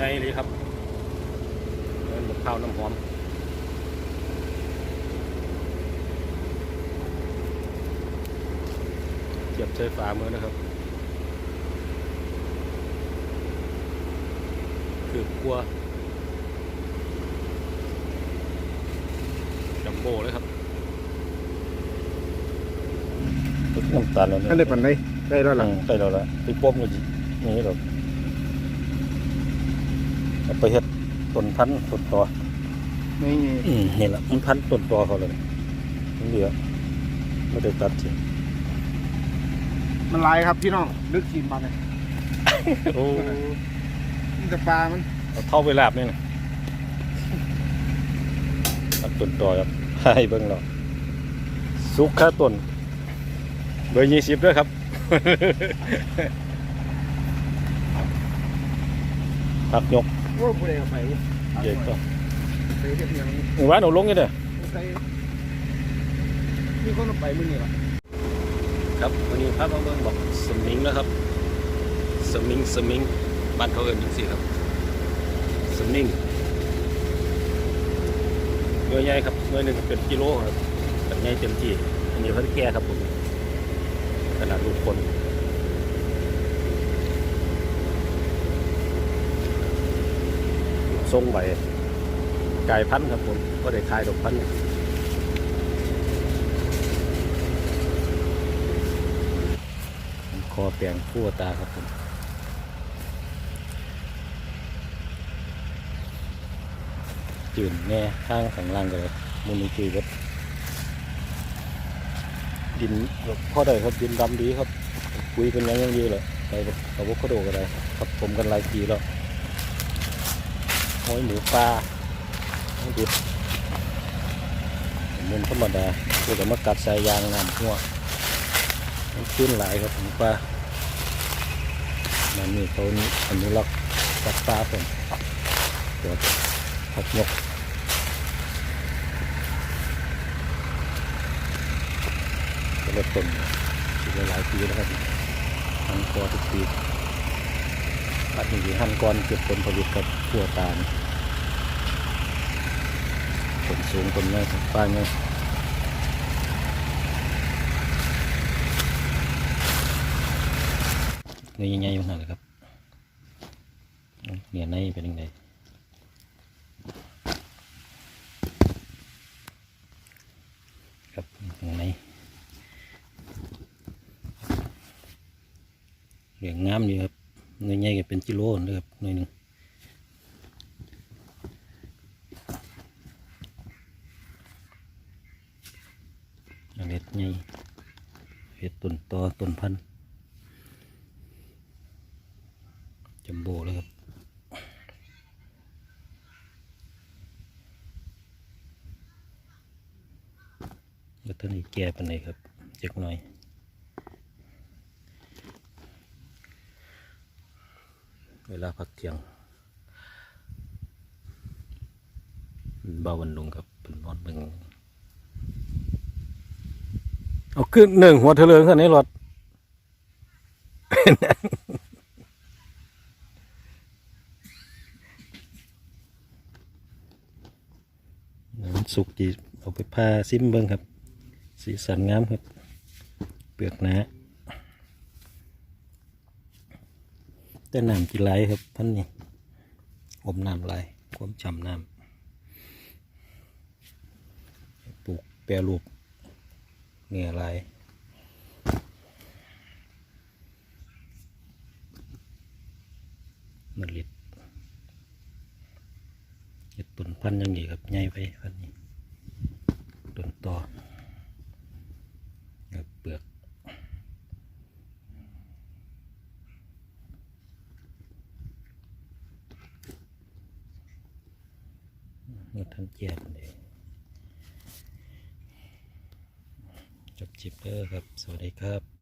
ใหญ่เลยครับเงินบกข้าวน้ำหอมเทียบใช้ฝามือนะครับ คือกลัวจัมโบ้เลยครับน้ำตาลแล้วอันเนี่ยนี้ปันได้ได้แล้วหลัล่ะงใกล้แล้วละไปป้อมกันนี่หรอกเอา ไปเฮ็ดต้นพันธุ์ต้นตอนี่อืมนี่แหละมันพันธุ์ต้นตอเขาเลยมันเหลือไม่ได้ตัดทิ้งมันลายครับพี่น้องลึกกินมาเลยโอ้มันจะปลามันเอาเท่าไปลาบนี่นะตัดต้นตอครับให้เบิ่งเราสุกค่าต้นเบอร์ยี่สิบด้วยครับผักยก โอ้ผู้ใดเอาไปเย็นก็ไปเฮ็ดหยังหมู่บ้านหนูลงนี่เด้อใส่มีคนเอาไปมื้อนี้ล่ะครับวันนี้พามาเบิ่งบอกสมิงนะครับ สมิงสมิงบ้านเขาเอิ้นจังซี่ครับ สมิงเนื้อใหญ่ครับเนื้อหนึ่งเป็นกิโลครับแต่ใหญ่เต็มที่อันนี้เขาแก่ครับผมขนาดลูกคน ทรงใบกายพันธุ์ครับผมก็ได้ขายดอกพันธุ์คอแปลงผู้ตาครับผมจืนแน่ข้างข้างล่างเลยมูลนิธิครับดินพ่อได้ครับดินดำดีครับคุยเป็นยังยังดีเลยไปกับวคาโดก็ได้ครับผมกันหลายปีแล้ว หอยหมูปลาดุดมันธรรมดาเพื่อจะมากัดสายยางน้ำหัวมันขึ้นหลายครับหมูปลามันนี่เขาอนุรักษ์สัตว์ป่าผมตัวผักยกก็ลดต้นสิบหลายปีแล้วครับหันกอทุกปี ปัดหนึ่งหันก้อนเก็บผลผลิตกับขัวตาลผลสูงผลง่ายครับป้ายง่ายนี่ยังไงอยู่นั่นแหละครับเหนียในเป็นยังไงครับข้างในเหลืองงามอยู่ครับ เนื้อใหญ่ก็เป็นกิโลนะครับหน่อยหนึ่งเล็ดใหญ่เห็ดต้นตอต้นพันธุ์จัมโบ้เลยครับแล้วท่านี้แก่ปานไหนครับเจ็กหน่อย เวลาพักเที่ยงเบาวันลงครับเป็นนอนเบิ่งเอาขึ้นหนึ่งหัวเถลิงขันนี้รถมันสุกดีเอาไปผ้าซิมเบิ้งครับ สีสันงามครับ เปลือกหนา แต่น้ำจีไหลครับพันนี่อมน้ำไหลความฉ่ำน้ำปลูกแปรรูปเนื้อไหลมะลิดเห็ดต้นพันธุ์อยังดีครับใหญ่ไปพันนี้ต้นต่อกับเปลือก นี่ท่านเจียบเลยจบจิบเด้อครับ สวัสดีครับ